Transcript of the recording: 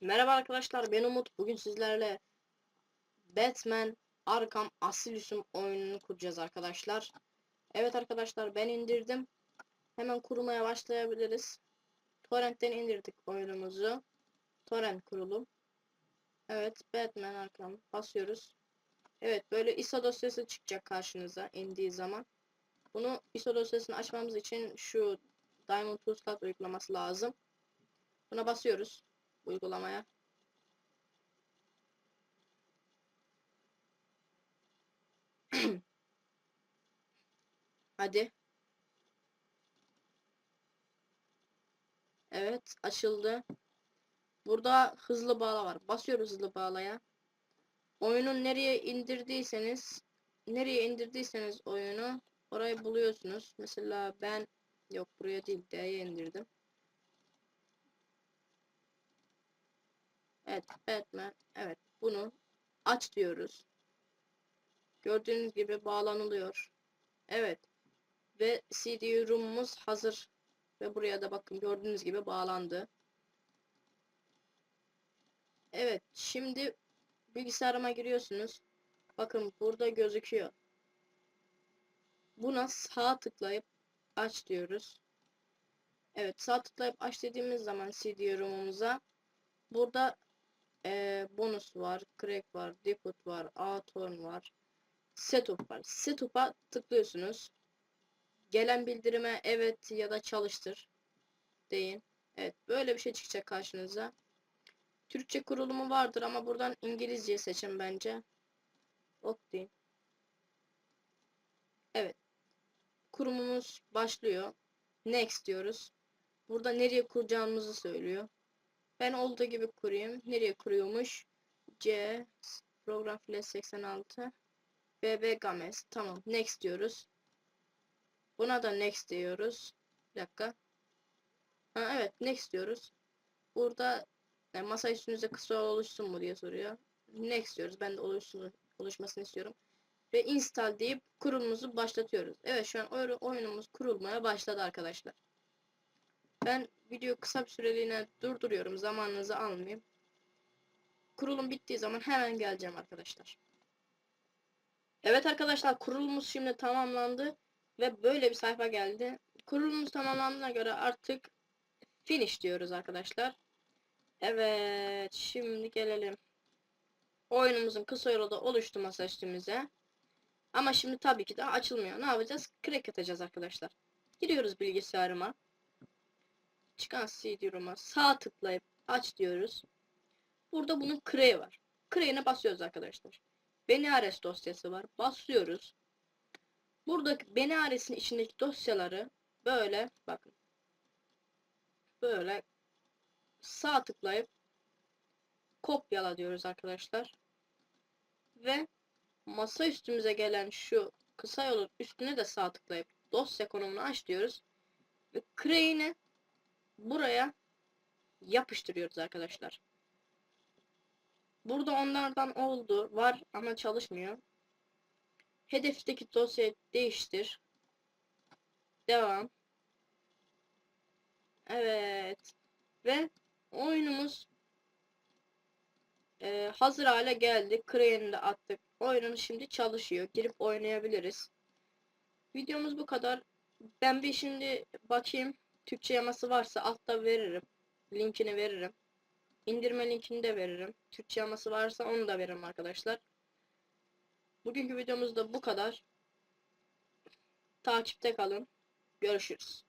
Merhaba arkadaşlar ben Umut. Bugün sizlerle Batman Arkham Asylum oyununu kuracağız arkadaşlar. Evet arkadaşlar ben indirdim. Hemen kurmaya başlayabiliriz. Torrent'ten indirdik oyunumuzu. Torrent kurulum. Evet Batman Arkham basıyoruz. Evet böyle ISO dosyası çıkacak karşınıza indiği zaman. Bunu ISO dosyasını açmamız için şu Diamond Tools uygulaması lazım. Buna basıyoruz uygulamaya. Hadi. Evet açıldı. Burada hızlı bağla var. Basıyoruz hızlı bağlaya. Oyunun nereye indirdiyseniz nereye indirdiyseniz oyunu orayı buluyorsunuz. Mesela ben yok buraya değil D'ye indirdim. Evet, Batman. Evet, bunu aç diyoruz. Gördüğünüz gibi bağlanılıyor. Evet. Ve CD ROM'umuz hazır. Ve buraya da bakın gördüğünüz gibi bağlandı. Evet, şimdi bilgisayarıma giriyorsunuz. Bakın burada gözüküyor. Buna sağ tıklayıp aç diyoruz. Evet, sağ tıklayıp aç dediğimiz zaman CD ROM'umuza burada e, bonus var, crack var, depot var, atorn var, setup var. Setup'a tıklıyorsunuz. Gelen bildirime evet ya da çalıştır deyin. Evet böyle bir şey çıkacak karşınıza. Türkçe kurulumu vardır ama buradan İngilizce seçin bence. Ok deyin. Evet. Kurumumuz başlıyor. Next diyoruz. Burada nereye kuracağımızı söylüyor. Ben olduğu gibi kurayım. Nereye kuruyormuş? C program flash 86 BB Games. Tamam. Next diyoruz. Buna da next diyoruz. Bir dakika. Ha, evet next diyoruz. Burada e, masa üstünüze kısa oluşsun mu diye soruyor. Next diyoruz. Ben de oluşsun, oluşmasını istiyorum. Ve install deyip kurulumuzu başlatıyoruz. Evet şu an oyunumuz kurulmaya başladı arkadaşlar. Ben video kısa bir süreliğine durduruyorum. Zamanınızı almayayım. Kurulum bittiği zaman hemen geleceğim arkadaşlar. Evet arkadaşlar kurulumuz şimdi tamamlandı. Ve böyle bir sayfa geldi. Kurulumuz tamamlandığına göre artık finish diyoruz arkadaşlar. Evet şimdi gelelim. Oyunumuzun kısa yolda oluştu masa üstümüze. Ama şimdi tabii ki daha açılmıyor. Ne yapacağız? Crack atacağız arkadaşlar. Giriyoruz bilgisayarıma çıkan CD-ROM'a sağ tıklayıp aç diyoruz. Burada bunun Cray var. Cray'ine basıyoruz arkadaşlar. Benares dosyası var. Basıyoruz. Buradaki Benares'in içindeki dosyaları böyle bakın. Böyle sağ tıklayıp kopyala diyoruz arkadaşlar. Ve masa üstümüze gelen şu kısa yolun üstüne de sağ tıklayıp dosya konumunu aç diyoruz. Ve Cray'ine buraya yapıştırıyoruz arkadaşlar. Burada onlardan oldu. Var ama çalışmıyor. Hedefteki dosyayı değiştir. Devam. Evet. Ve oyunumuz e, hazır hale geldi. Crane'i de attık. Oyunun şimdi çalışıyor. Girip oynayabiliriz. Videomuz bu kadar. Ben bir şimdi bakayım. Türkçe yaması varsa altta veririm. Linkini veririm. İndirme linkini de veririm. Türkçe yaması varsa onu da veririm arkadaşlar. Bugünkü videomuz da bu kadar. Takipte kalın. Görüşürüz.